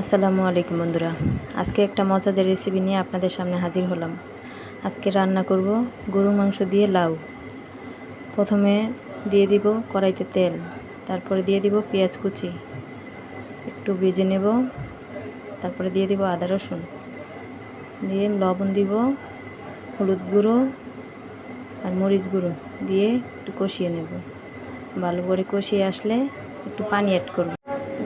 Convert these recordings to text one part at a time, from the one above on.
আসসালামু আলাইকুম বন্ধুরা। আজকে একটা মজাদার রেসিপি নিয়ে আপনাদের সামনে হাজির হলাম। আজকে রান্না করব গরুর মাংস দিয়ে লাউ। প্রথমে দিয়ে দিব কড়াইতে তেল, তারপরে দিয়ে দিব পেঁয়াজ কুচি। একটু ভেজে নেব, তারপরে দিয়ে দিব আদা রসুন। দিয়ে লবণ দিব, হলুদ গুঁড়ো আর মরিচ গুঁড়ো দিয়ে একটু কষিয়ে নেব। ভালো করে কষিয়ে আসলে একটু পানি অ্যাড করব।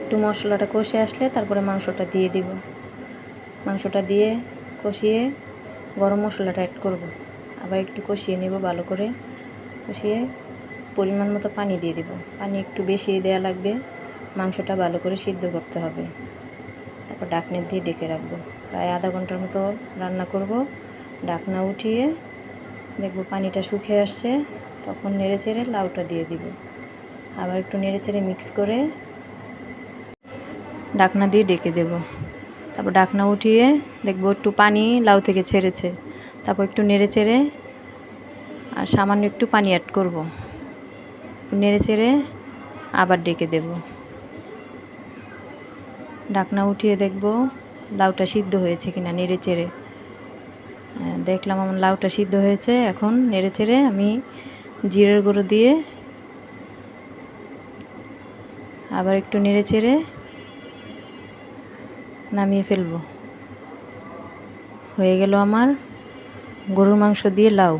একটু মশলাটা কষে আসলে তারপরে মাংসটা দিয়ে দিব। মাংসটা দিয়ে কষিয়ে গরম মশলাটা অ্যাড করব। আবার একটু কষিয়ে নেব ভালো করে। কষিয়ে পরিমাণ মতো পানি দিয়ে দিব। পানি একটু বেশি দেওয়া লাগবে। মাংসটা ভালো করে সিদ্ধ করতে হবে। তারপর ডাকনের দিয়ে ডেকে রাখব। প্রায় আধা ঘণ্টার মতো রান্না করব। ডাকনা উঠিয়ে দেখব পানিটা শুকিয়ে আসছে। তখন নেড়ে চেড়ে লাউটা দিয়ে দিব। আবার একটু নেড়ে চেড়ে মিক্স করে ডাকনা দিয়ে ডেকে দেব। তারপর ডাকনা উঠিয়ে দেখব একটু পানি লাউ থেকে ছেড়েছে। তারপর একটু নেড়ে চেড়ে আর সামান্য একটু পানি অ্যাড করব। নেড়ে চেড়ে আবার ডেকে দেব। ডাকনা উঠিয়ে দেখব লাউটা সিদ্ধ হয়েছে কিনা নেড়ে চেড়ে। দেখলাম আমার লাউটা সিদ্ধ হয়েছে, এখন নেড়ে চেড়ে আমি জিরের গুঁড়ো দিয়ে আবার একটু নেড়ে চেড়ে নামিয়ে ফেলব। হয়ে গেল আমার গরুর মাংস দিয়ে লাউ।